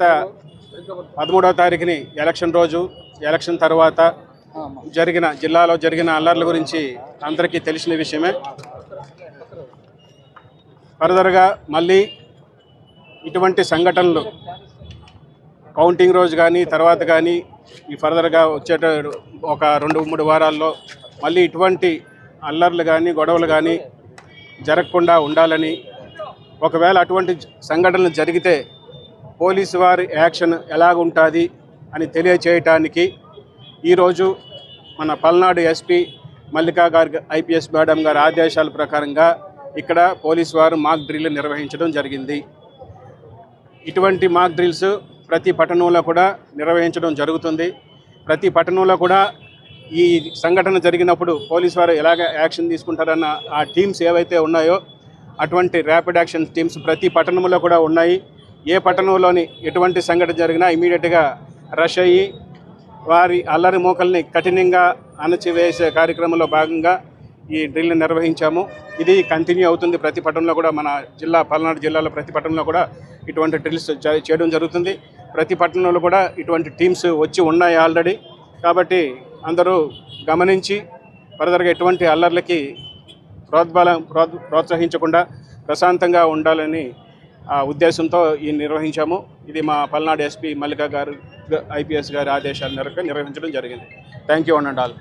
గత పదమూడవ తారీఖుని ఎలక్షన్ రోజు ఎలక్షన్ తర్వాత జరిగిన జిల్లాలో జరిగిన అల్లర్ల గురించి అందరికీ తెలిసిన విషయమే. ఫర్దర్గా మళ్ళీ ఇటువంటి సంఘటనలు కౌంటింగ్ రోజు కానీ తర్వాత కానీ ఈ ఫర్దర్గా వచ్చేట ఒక రెండు మూడు వారాల్లో మళ్ళీ ఇటువంటి అల్లర్లు కానీ గొడవలు కానీ జరగకుండా ఉండాలని ఒకవేళ అటువంటి సంఘటనలు జరిగితే పోలీసు వారి యాక్షన్ ఎలాగుంటుంది అని తెలియచేయటానికి ఈరోజు మన పల్నాడు ఎస్పీ మల్లికా గారి ఐపీఎస్ మేడం గారి ఆదేశాల ప్రకారంగా ఇక్కడ పోలీసు వారు మాక్ డ్రిల్ నిర్వహించడం జరిగింది. ఇటువంటి మాక్ డ్రిల్స్ ప్రతి పట్టణంలో కూడా నిర్వహించడం జరుగుతుంది. ప్రతి పట్టణంలో కూడా ఈ సంఘటన జరిగినప్పుడు పోలీసు వారు ఎలాగ యాక్షన్ తీసుకుంటారన్న ఆ టీమ్స్ ఏవైతే ఉన్నాయో అటువంటి ర్యాపిడ్ యాక్షన్ టీమ్స్ ప్రతి పట్టణంలో కూడా ఉన్నాయి. ఏ పట్టణంలోని ఎటువంటి సంఘటన జరిగినా ఇమీడియట్గా రష్ అయ్యి వారి అల్లరి మోకల్ని కఠినంగా అణచివేసే కార్యక్రమంలో భాగంగా ఈ డ్రిల్ని నిర్వహించాము. ఇది కంటిన్యూ అవుతుంది. ప్రతి పట్టణంలో కూడా మన జిల్లా పల్నాడు జిల్లాలో ప్రతి పట్టణంలో కూడా ఇటువంటి డ్రిల్స్ చేయడం జరుగుతుంది. ప్రతి పట్టణంలో కూడా ఇటువంటి టీమ్స్ వచ్చి ఉన్నాయి ఆల్రెడీ. కాబట్టి అందరూ గమనించి ఫర్దర్గా ఎటువంటి అల్లర్లకి ప్రోద్బలం ప్రోత్సహించకుండా ప్రశాంతంగా ఉండాలని ఉద్దేశంతో ఈ నిర్వహించాము. ఇది మా పల్నాడు ఎస్పీ మల్లిక గారు ఐపీఎస్ గారి ఆదేశాల మేరకు నిర్వహించడం జరిగింది. Thank you and all